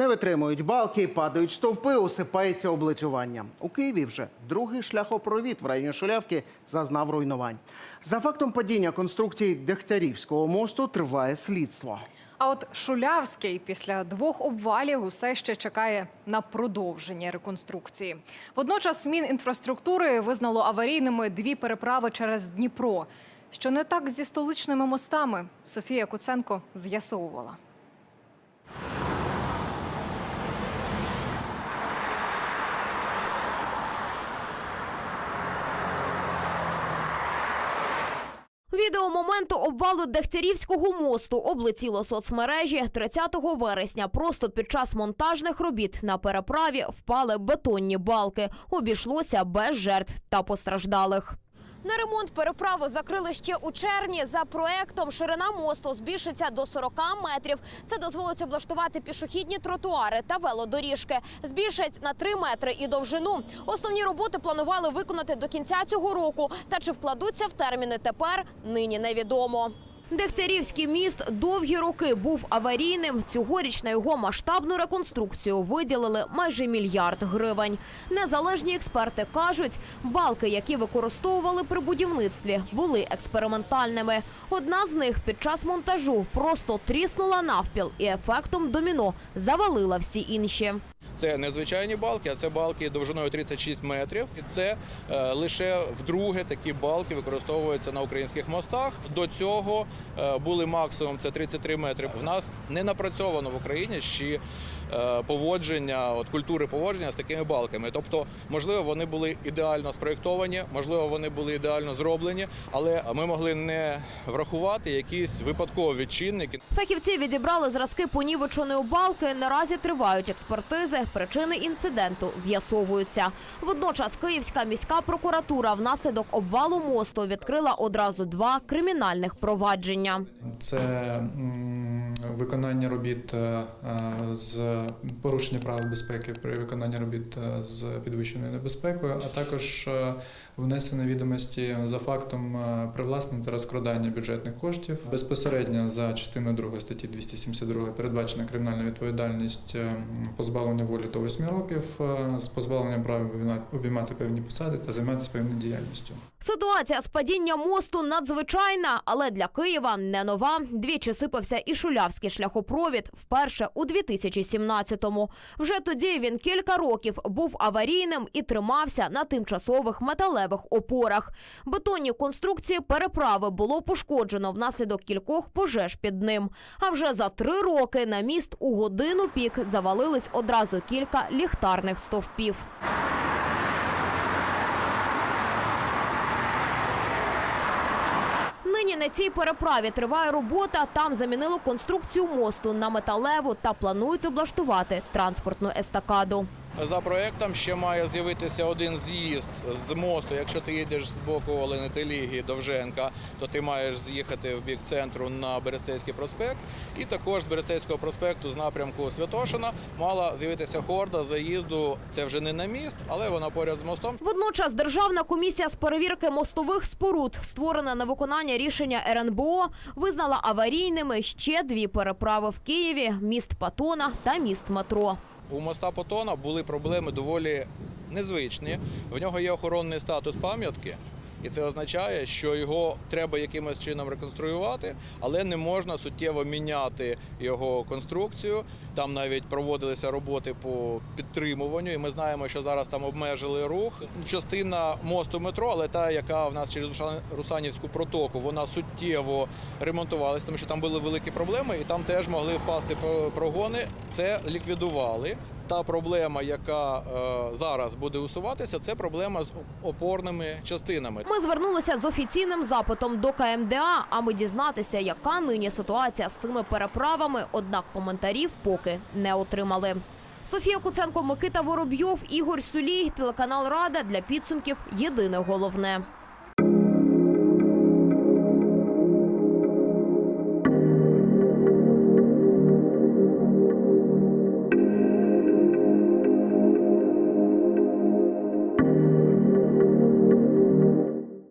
Не витримують балки, падають стовпи, усипається облицювання. У Києві вже другий шляхопровід в районі Шулявки зазнав руйнувань. За фактом падіння конструкції Дегтярівського мосту триває слідство. А от Шулявський після двох обвалів усе ще чекає на продовження реконструкції. Водночас Мінінфраструктури визнало аварійними дві переправи через Дніпро. Що не так зі столичними мостами, Софія Куценко з'ясовувала. Відео моменту обвалу Дегтярівського мосту облетіло соцмережі 30 вересня. Просто під час монтажних робіт на переправі впали бетонні балки. Обійшлося без жертв та постраждалих. На ремонт переправу закрили ще у червні. За проектом ширина мосту збільшиться до 40 метрів. Це дозволить облаштувати пішохідні тротуари та велодоріжки. Збільшать на 3 метри і довжину. Основні роботи планували виконати до кінця цього року. Та чи вкладуться в терміни тепер нині невідомо. Дегтярівський міст довгі роки був аварійним. Цьогоріч на його масштабну реконструкцію виділили майже мільярд гривень. Незалежні експерти кажуть, балки, які використовували при будівництві, були експериментальними. Одна з них під час монтажу просто тріснула навпіл і ефектом доміно завалила всі інші. Це не звичайні балки, а це балки довжиною 36 метрів. І це е, лише вдруге такі балки використовуються на українських мостах. До цього е, були максимум це 33 метри. В нас не напрацьовано в Україні ще поводження, от культури поводження з такими балками. Тобто, можливо, вони були ідеально спроєктовані, можливо, вони були ідеально зроблені, але ми могли не врахувати якісь випадкові чинники. Фахівці відібрали зразки понівеченої балки. Наразі тривають експертизи. Причини інциденту з'ясовуються. Водночас Київська міська прокуратура внаслідок обвалу мосту відкрила одразу два кримінальних провадження. Це виконання робіт е, е, з порушення правил безпеки при виконанні робіт е, з підвищеною небезпекою, а також внесення відомості за фактом привласнення та розкрадання бюджетних коштів. Безпосередньо за частиною 2 статті 272 передбачена кримінальна відповідальність позбавлення волі до 8 років з позбавленням права обіймати- певні посади та займатися певною діяльністю. Ситуація з падінням мосту надзвичайна, але для Києва не нова. Двічі сипався і шулявський шляхопровід вперше у 2017-му. Вже тоді він кілька років був аварійним і тримався на тимчасових металевих опорах. Бетонні конструкції переправи було пошкоджено внаслідок кількох пожеж під ним. А вже за три роки на міст у годину пік завалились одразу кілька ліхтарних стовпів. Нині на цій переправі триває робота. Там замінили конструкцію мосту на металеву та планують облаштувати транспортну естакаду. За проектом ще має з'явитися один з'їзд з мосту. Якщо ти їдеш з боку Оленителіги Довженка, то ти маєш з'їхати в бік центру на Берестейський проспект. І також з Берестейського проспекту з напрямку Святошина мала з'явитися хорда заїзду. Це вже не на міст, але вона поряд з мостом. Водночас Державна комісія з перевірки мостових споруд, створена на виконання рішення РНБО, визнала аварійними ще дві переправи в Києві: міст Патона та міст Метро. У моста Потона були проблеми доволі незвичні. В нього є охоронний статус пам'ятки. І це означає, що його треба якимось чином реконструювати, але не можна суттєво міняти його конструкцію. Там навіть проводилися роботи по підтримуванню, і ми знаємо, що зараз там обмежили рух. Частина мосту метро, але та, яка в нас через Русанівську протоку, вона суттєво ремонтувалася, тому що там були великі проблеми, і там теж могли впасти про- прогони. Це ліквідували. Та проблема, яка е, зараз буде усуватися, це проблема з опорними частинами. Ми звернулися з офіційним запитом до КМДА, аби дізнатися, яка нині ситуація з цими переправами. Однак коментарів поки не отримали. Софія Куценко, Микита Воробйов, Ігор Сулій, телеканал Рада для підсумків. Єдине головне.